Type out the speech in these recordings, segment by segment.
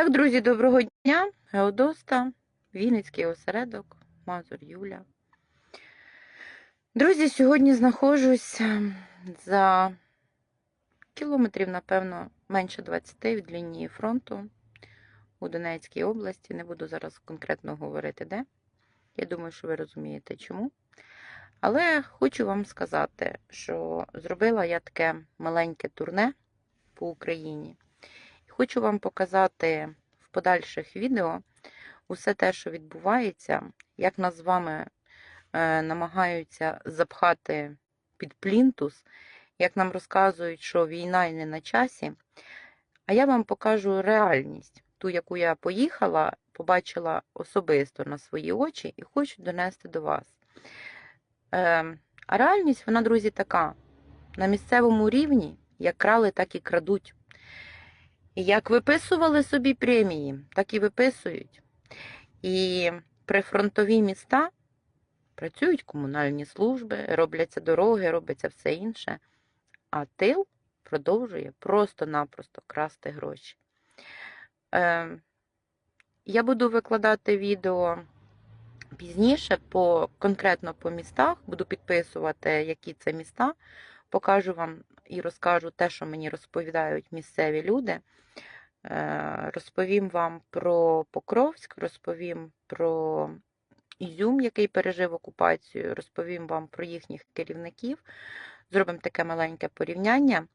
Так, друзі, доброго дня. Геодоста, Вінницький осередок, Мазур Юля. Друзі, сьогодні знаходжусь ем, за кілометрів, напевно, менше 20 від лінії фронту у Донецькій області. Не буду зараз конкретно говорити, де. Я думаю, що ви розумієте, чому. Але хочу вам сказати, що зробила я таке маленьке турне по Україні. Хочу вам показати в подальших відео усе те, що відбувається, як нас з вами е, намагаються запхати під плінтус, як нам розказують, що війна і не на часі. А я вам покажу реальність, ту, яку я поїхала, побачила особисто на свої очі і хочу донести до вас. Е, а реальність, вона, друзі, така: на місцевому рівні як крали, так і крадуть. Як виписували собі премії, так і виписують. І прифронтові міста працюють комунальні служби, робляться дороги, робиться все інше. А тил продовжує просто-напросто красти гроші. Е, я буду викладати відео пізніше, по, конкретно по містах, буду підписувати, які це міста. Покажу вам і розкажу те, що мені розповідають місцеві люди. Е, Розповім вам про Покровськ, розповім про Ізюм, який пережив окупацію, розповім вам про їхніх керівників. Зробимо таке маленьке порівняння.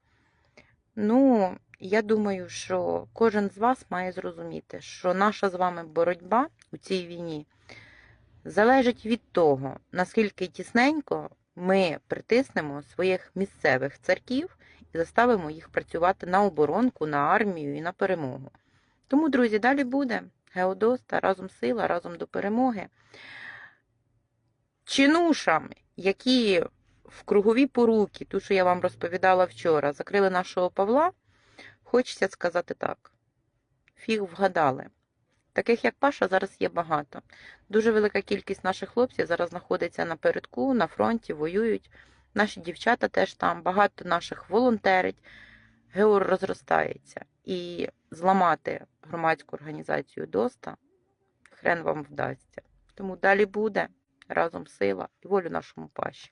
Ну, я думаю, що кожен з вас має зрозуміти, що наша з вами боротьба у цій війні залежить від того, наскільки тісненько ми притиснемо своїх місцевих царків і заставимо їх працювати на оборонку, на армію і на перемогу. Тому, друзі, далі буде Геодоста, разом сила, разом до перемоги. Чинушам, які в кругові поруки, ту, що я вам розповідала вчора, закрили нашого Павла, хочеться сказати так. Фіг вгадали. Таких як Паша зараз є багато. Дуже велика кількість наших хлопців зараз знаходиться на передку, на фронті, воюють. Наші дівчата теж там, багато наших волонтерить. Геор розростається. І зламати громадську організацію ДОСТа хрен вам вдасться. Тому далі буде разом сила і волю нашому паші.